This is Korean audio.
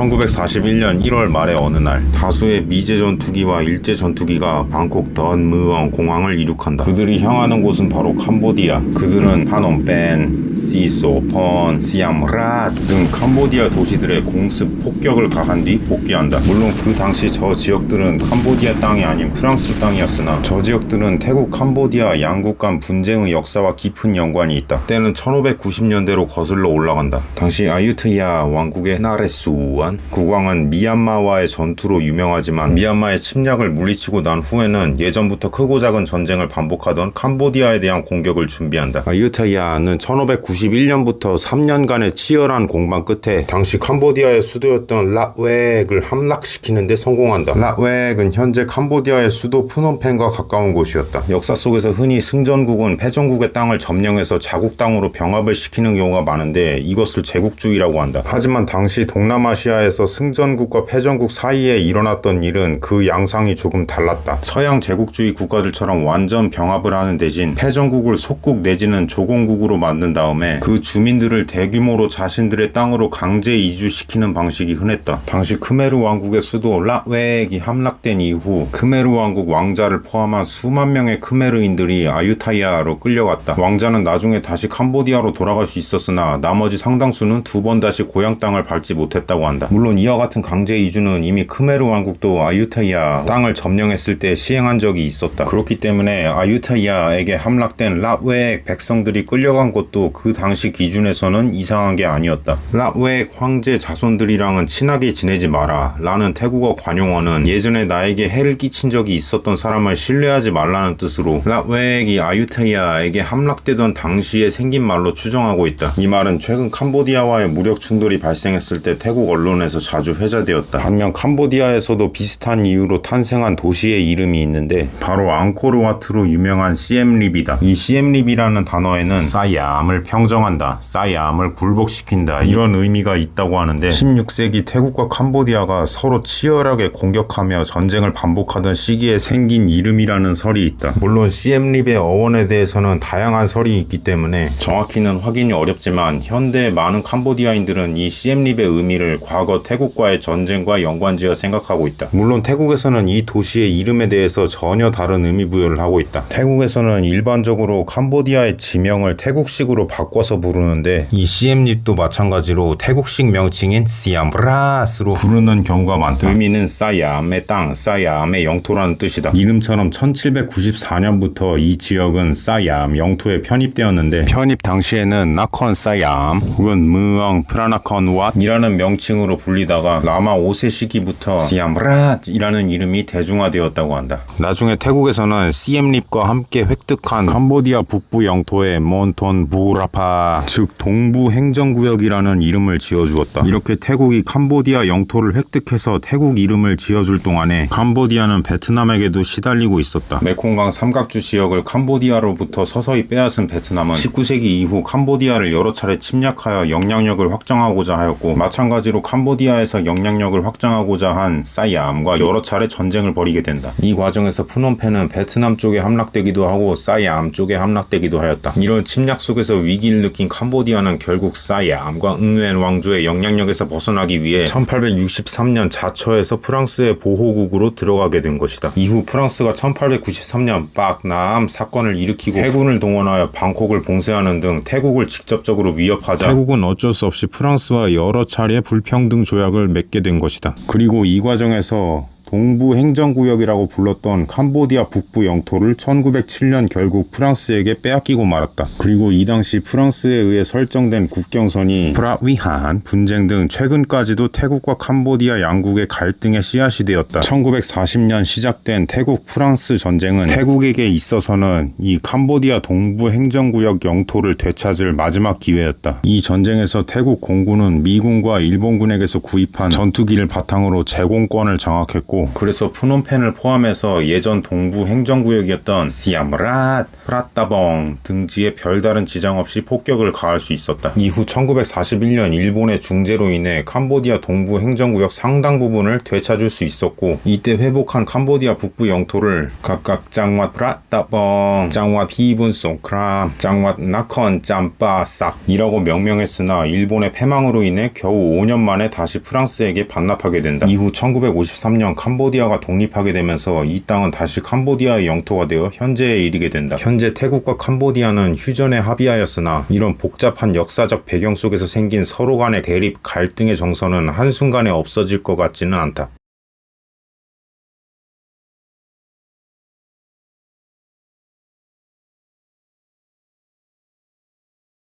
1941년 1월 말의 어느 날 다수의 미제 전투기와 일제 전투기가 방콕 던무엉 공항을 이륙한다. 그들이 향하는 곳은 바로 캄보디아. 그들은 파놈펜, 시소폰, 시암랏 등 캄보디아 도시들의 공습 폭격을 가한 뒤 복귀한다. 물론 그 당시 저 지역들은 캄보디아 땅이 아닌 프랑스 땅이었으나 저 지역들은 태국 캄보디아 양국 간 분쟁의 역사와 깊은 연관이 있다. 때는 1590년대로 거슬러 올라간다. 당시 아유트야 왕국의 나레수 안 국왕은 미얀마와의 전투로 유명하지만 미얀마의 침략을 물리치고 난 후에는 예전부터 크고 작은 전쟁을 반복하던 캄보디아에 대한 공격을 준비한다. 아유타야는 1591년부터 3년간의 치열한 공방 끝에 당시 캄보디아의 수도였던 라웩을 함락시키는데 성공한다. 라웩은 현재 캄보디아의 수도 푸놈펜과 가까운 곳이었다. 역사 속에서 흔히 승전국은 패전국의 땅을 점령해서 자국 땅으로 병합을 시키는 경우가 많은데 이것을 제국주의라고 한다. 하지만 당시 동남아시아 에서 승전국과 패전국 사이에 일어났던 일은 그 양상이 조금 달랐다. 서양 제국주의 국가들처럼 완전 병합을 하는 대신 패전국을 속국 내지는 조공국으로 만든 다음에 그 주민들을 대규모로 자신들의 땅으로 강제 이주시키는 방식이 흔했다. 당시 크메르 왕국의 수도 라웨익이 함락된 이후 크메르 왕국 왕자를 포함한 수만 명의 크메르인들이 아유타이아로 끌려갔다. 왕자는 나중에 다시 캄보디아로 돌아갈 수 있었으나 나머지 상당수는 두 번 다시 고향 땅을 밟지 못했다고 한다. 물론 이와 같은 강제 이주는 이미 크메르 왕국도 아유타이아 땅을 점령했을 때 시행한 적이 있었다. 그렇기 때문에 아유타이아에게 함락된 라웨익 백성들이 끌려간 것도 그 당시 기준에서는 이상한 게 아니었다. 라웨익 황제 자손들이랑은 친하게 지내지 마라. 라는 태국어 관용어는 예전에 나에게 해를 끼친 적이 있었던 사람을 신뢰하지 말라는 뜻으로 라웨익이 아유타이아에게 함락되던 당시에 생긴 말로 추정하고 있다. 이 말은 최근 캄보디아와의 무력 충돌이 발생했을 때 태국 언론 에서 자주 회자되었다. 반면 캄보디아에서도 비슷한 이유로 탄생한 도시의 이름이 있는데 바로 앙코르와트로 유명한 시엠립이다. 이 시엠립이라는 단어에는 사이암을 평정한다, 사이암을 굴복시킨다 이런 의미가 있다고 하는데 16세기 태국과 캄보디아가 서로 치열하게 공격하며 전쟁을 반복하던 시기에 생긴 이름이라는 설이 있다. 물론 시엠립의 어원에 대해서는 다양한 설이 있기 때문에 정확히는 확인이 어렵지만 현대 많은 캄보디아인들은 이 시엠립의 의미를 과거 태국과의 전쟁과 연관지어 생각하고 있다. 물론 태국에서는 이 도시의 이름에 대해서 전혀 다른 의미 부여를 하고 있다. 태국에서는 일반적으로 캄보디아의 지명을 태국식으로 바꿔서 부르는데 이 시엠립도 마찬가지로 태국식 명칭인 시암브라스로 부르는 경우가 많다. 의미는 사이암의 땅, 사이암의 영토라는 뜻이다. 이름처럼 1794년부터 이 지역은 사이암 영토에 편입되었는데 편입 당시에는 나콘 사이암 혹은 무엉 프라나콘 왓이라는 명칭으로 불리다가 라마 5세 시기부터 시암브라이라는 이름이 대중화되었다고 한다. 나중에 태국에서는 시엠립과 함께 획득한 캄보디아 북부 영토에 몬톤 부라파 즉 동부 행정구역이라는 이름을 지어주었다. 이렇게 태국이 캄보디아 영토를 획득해서 태국 이름을 지어줄 동안에 캄보디아는 베트남에게도 시달리고 있었다. 메콩강 삼각주 지역을 캄보디아로부터 서서히 빼앗은 베트남은 19세기 이후 캄보디아를 여러 차례 침략하여 영향력을 확장하고자 하였고 마찬가지로 캄 보디아에서 영향력을 확장하고자 한 사이암과 여러 차례 전쟁을 벌이게 된다. 이 과정에서 푸놈펜은 베트남 쪽에 함락되기도 하고 사이암 쪽에 함락되기도 하였다. 이런 침략 속에서 위기를 느낀 캄보디아는 결국 사이암과 응웬 왕조의 영향력에서 벗어나기 위해 1863년 자처에서 프랑스의 보호국으로 들어가게 된 것이다. 이후 프랑스가 1893년 박남 사건을 일으키고 해군을 동원하여 방콕을 봉쇄하는 등 태국을 직접적으로 위협하자 태국은 어쩔 수 없이 프랑스와 여러 차례 불평 등 조약을 맺게 된 것이다. 그리고 이 과정에서 동부 행정구역이라고 불렀던 캄보디아 북부 영토를 1907년 결국 프랑스에게 빼앗기고 말았다. 그리고 이 당시 프랑스에 의해 설정된 국경선이 프라위한 분쟁 등 최근까지도 태국과 캄보디아 양국의 갈등의 씨앗이 되었다. 1940년 시작된 태국 프랑스 전쟁은 태국에게 있어서는 이 캄보디아 동부 행정구역 영토를 되찾을 마지막 기회였다. 이 전쟁에서 태국 공군은 미군과 일본군에게서 구입한 전투기를 바탕으로 제공권을 장악했고 그래서 푸놈펜을 포함해서 예전 동부 행정구역이었던 시아무랏, 프라따봉 등지에 별다른 지장 없이 폭격을 가할 수 있었다. 이후 1941년 일본의 중재로 인해 캄보디아 동부 행정구역 상당 부분을 되찾을 수 있었고 이때 회복한 캄보디아 북부 영토를 각각 짱왓 프라따봉, 짱왓 히분 송크람, 짱왓 나컨 짬바 싹이라고 명명했으나 일본의 패망으로 인해 겨우 5년 만에 다시 프랑스에게 반납하게 된다. 이후 1953년 캄보디아가 독립하게 되면서 이 땅은 다시 캄보디아의 영토가 되어 현재에 이르게 된다. 현재 태국과 캄보디아는 휴전에 합의하였으나 이런 복잡한 역사적 배경 속에서 생긴 서로 간의 대립, 갈등의 정서는 한순간에 없어질 것 같지는 않다.